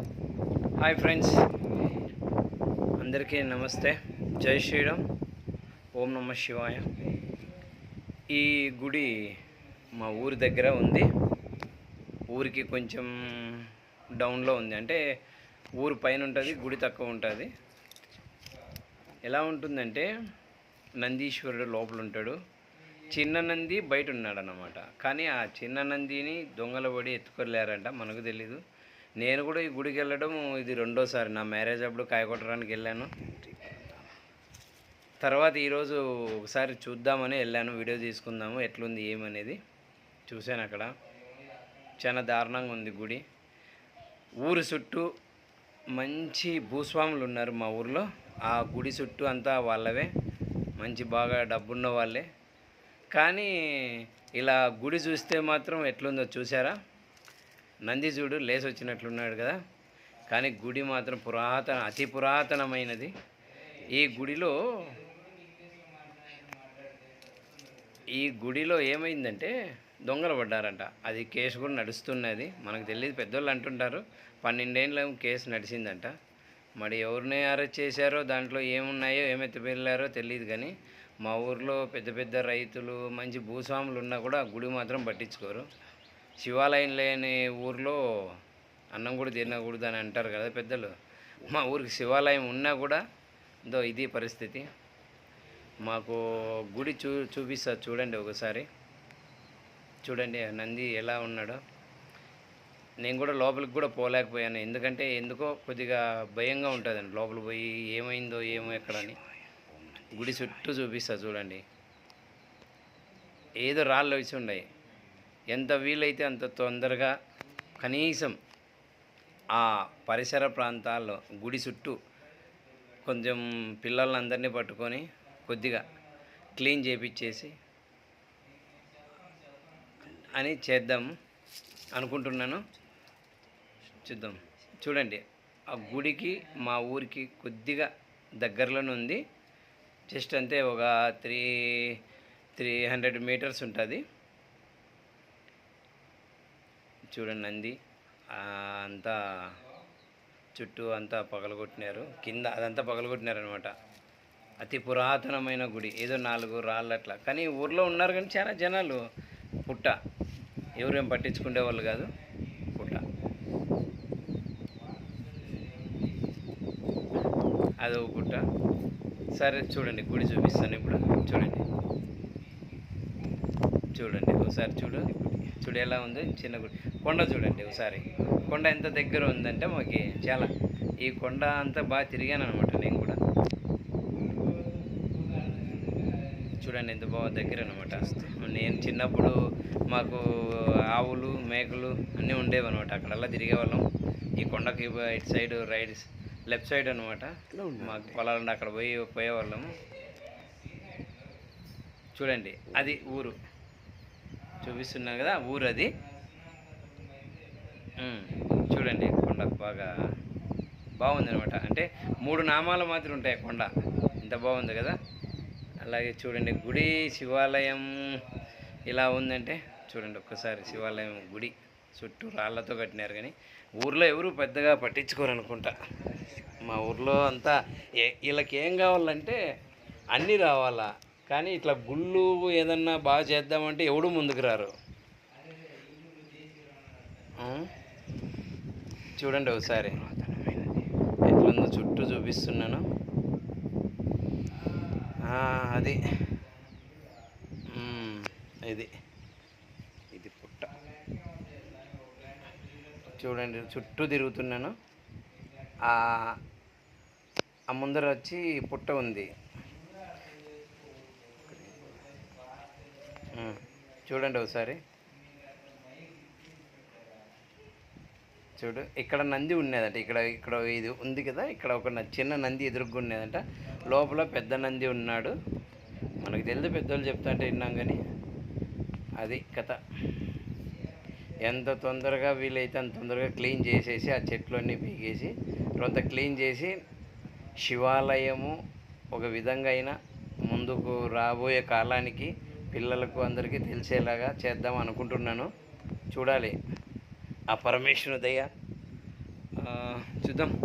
Hi friends. అందరికీ నమస్తే. జై శ్రీరామ్. ఓం నమ శివాయ. ఈ గుడి మా ఊరి దగ్గర ఉంది. ఊరికి కొంచెం డౌన్లో ఉంది. అంటే ఊరు పైన ఉంటుంది గుడి తక్కువ ఉంటుంది. ఎలా ఉంటుందంటే నందీశ్వరుడు లోపల ఉంటాడు. చిన్న నంది బయట ఉన్నాడు అన్నమాట కానీ ఆ చిన్న నందిని దొంగల పడి ఎత్తుకోలేరంట మనకు తెలీదు. నేను కూడా ఈ గుడికి వెళ్ళడం ఇది రెండోసారి. నా మ్యారేజ్ అప్పుడు కాయకొట్టడానికి వెళ్ళాను. తర్వాత ఈరోజు ఒకసారి చూద్దామని వెళ్ళాను వీడియో తీసుకుందాము ఎట్లుంది ఏమనేది చూశాను అక్కడ. చాలా దారుణంగా ఉంది గుడి. ఊరు చుట్టూ మంచి భూస్వాములు ఉన్నారు మా ఊర్లో. ఆ గుడి చుట్టూ అంతా వాళ్ళవే. మంచి బాగా డబ్బున్న వాళ్ళే. కానీ ఇలా గుడి చూస్తే మాత్రం ఎట్లుందో చూసారా నంది చూడు లేసి వచ్చినట్లున్నాడు కదా? కానీ గుడి మాత్రం పురాతన అతి పురాతనమైనది. ఈ గుడిలో ఈ గుడిలో ఏమైందంటే దొంగలు పడ్డారంట. అది కేసు కూడా నడుస్తున్నది. మనకు తెలియదు పెద్దోళ్ళు అంటుంటారు పన్నెండేళ్ళ కేసు నడిచిందంట మరి ఎవరిని అరెస్ట్ చేశారో దాంట్లో ఏమున్నాయో ఏమెత్తిపెళ్ళారో తెలియదు కానీ మా ఊర్లో పెద్ద పెద్ద రైతులు మంచి భూస్వాములు ఉన్నా కూడా గుడి మాత్రం పట్టించుకోరు. శివాలయం లేని ఊర్లో అన్నం కూడా తినకూడదు అని అంటారు కదా పెద్దలు. మా ఊరికి శివాలయం ఉన్నా కూడా దో ఇది పరిస్థితి. మాకు గుడి చూ చూపిస్తా చూడండి ఒకసారి. చూడండి నంది ఎలా ఉన్నాడో. నేను కూడా లోపలికి కూడా పోలేకపోయాను. ఎందుకంటే ఎందుకో కొద్దిగా భయంగా ఉంటుందండి లోపల పోయి ఏమైందో ఏమో ఎక్కడని గుడి చుట్టూ చూపిస్తా చూడండి. ఏదో రాళ్ళు వచ్చి ఉన్నాయి. ఎంత వీలైతే అంత తొందరగా కనీసం ఆ పరిసర ప్రాంతాల్లో గుడి చుట్టూ కొంచెం పిల్లలందరినీ పట్టుకొని కొద్దిగా క్లీన్ చేపించేసి అని చేద్దాం అనుకుంటున్నాను. చూద్దాం. చూడండి ఆ గుడికి మా ఊరికి కొద్దిగా దగ్గరలోనే ఉంది. జస్ట్ అంతే ఒక త్రీ త్రీ హండ్రెడ్ మీటర్స్ ఉంటుంది. చూడండి నంది. అంతా చుట్టూ అంతా పగలగొట్టినారు. కింద అదంతా పగలగొట్టినారు అనమాట అతి పురాతనమైన గుడి. ఏదో నాలుగు రాళ్ళు అట్లా. కానీ ఊర్లో ఉన్నారు కానీ చాలా జనాలు. పుట్ట. ఎవరేం పట్టించుకునే వాళ్ళు కాదు. పుట్ట. అదో పుట్ట. సరే చూడండి గుడి చూపిస్తాను ఇప్పుడు. చూడండి. చూడండి ఒకసారి చూడు. చూడు ఎలా ఉంది చిన్న గుడి. కొండ చూడండి ఒకసారి. కొండ ఎంత దగ్గర ఉందంటే మాకు చాలా. ఈ కొండ అంతా బాగా తిరిగాను అనమాట నేను కూడా. చూడండి ఎంత బాగా దగ్గర అనమాట నేను చిన్నప్పుడు మాకు ఆవులు మేకలు అన్నీ ఉండేవి అనమాట అక్కడల్లా తిరిగేవాళ్ళం. ఈ కొండకి ఇటు సైడ్ రైట్ లెఫ్ట్ సైడ్ అనమాట మాకు పొలాలు అక్కడ పోయి పోయేవాళ్ళము. చూడండి అది ఊరు. చూపిస్తున్నాను కదా ఊరు అది చూడండి కొండ బాగా బాగుంది అనమాట అంటే మూడు నామాలు మాత్రం ఉంటాయి కొండ. ఇంత బాగుంది కదా. అలాగే చూడండి గుడి శివాలయం ఇలా ఉందంటే చూడండి ఒక్కసారి శివాలయం గుడి చుట్టూ రాళ్ళతో కట్టినారు కానీ ఊర్లో ఎవరు పెద్దగా పట్టించుకోరు అనుకుంటా మా ఊర్లో అంతా ఏ- వీళ్ళకి ఏం కావాలంటే అన్నీ రావాలా. కానీ ఇట్లా గుళ్ళు ఏదన్నా బాగా చేద్దామంటే ఎవడు ముందుకు రారు? చూడండి ఒకసారి. ఎట్లుందో చుట్టూ చూపిస్తున్నాను. అది. ఇది. ఇది పుట్ట. చూడండి చుట్టూ తిరుగుతున్నాను. ఆ ముందర వచ్చి పుట్ట ఉంది. చూడండి ఒకసారి. చూడు ఇక్కడ నంది ఉన్నదంట ఇక్కడ ఇక్కడ ఇది ఉంది కదా ఇక్కడ ఒక చిన్న నంది ఎదురుగా ఉన్నదంట లోపల పెద్ద నంది ఉన్నాడు. మనకు తెలియదు పెద్దోళ్ళు చెప్తా అంటే విన్నాం కానీ అది కథ. ఎంత తొందరగా వీలైతే అంత తొందరగా క్లీన్ చేసేసి ఆ చెట్లన్నీ పీకేసి కొంత క్లీన్ చేసి శివాలయము ఒక విధంగా అయినా ముందుకు రాబోయే కాలానికి పిల్లలకు అందరికీ తెలిసేలాగా చేద్దాం అనుకుంటున్నాను. చూడాలి. ఆ పరమేశ్వరు దయ. చూద్దాం.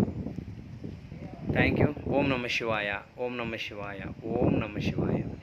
థ్యాంక్ యూ ఓం నమ శివాయ. ఓం నమ శివాయ. ఓం నమ శివాయ.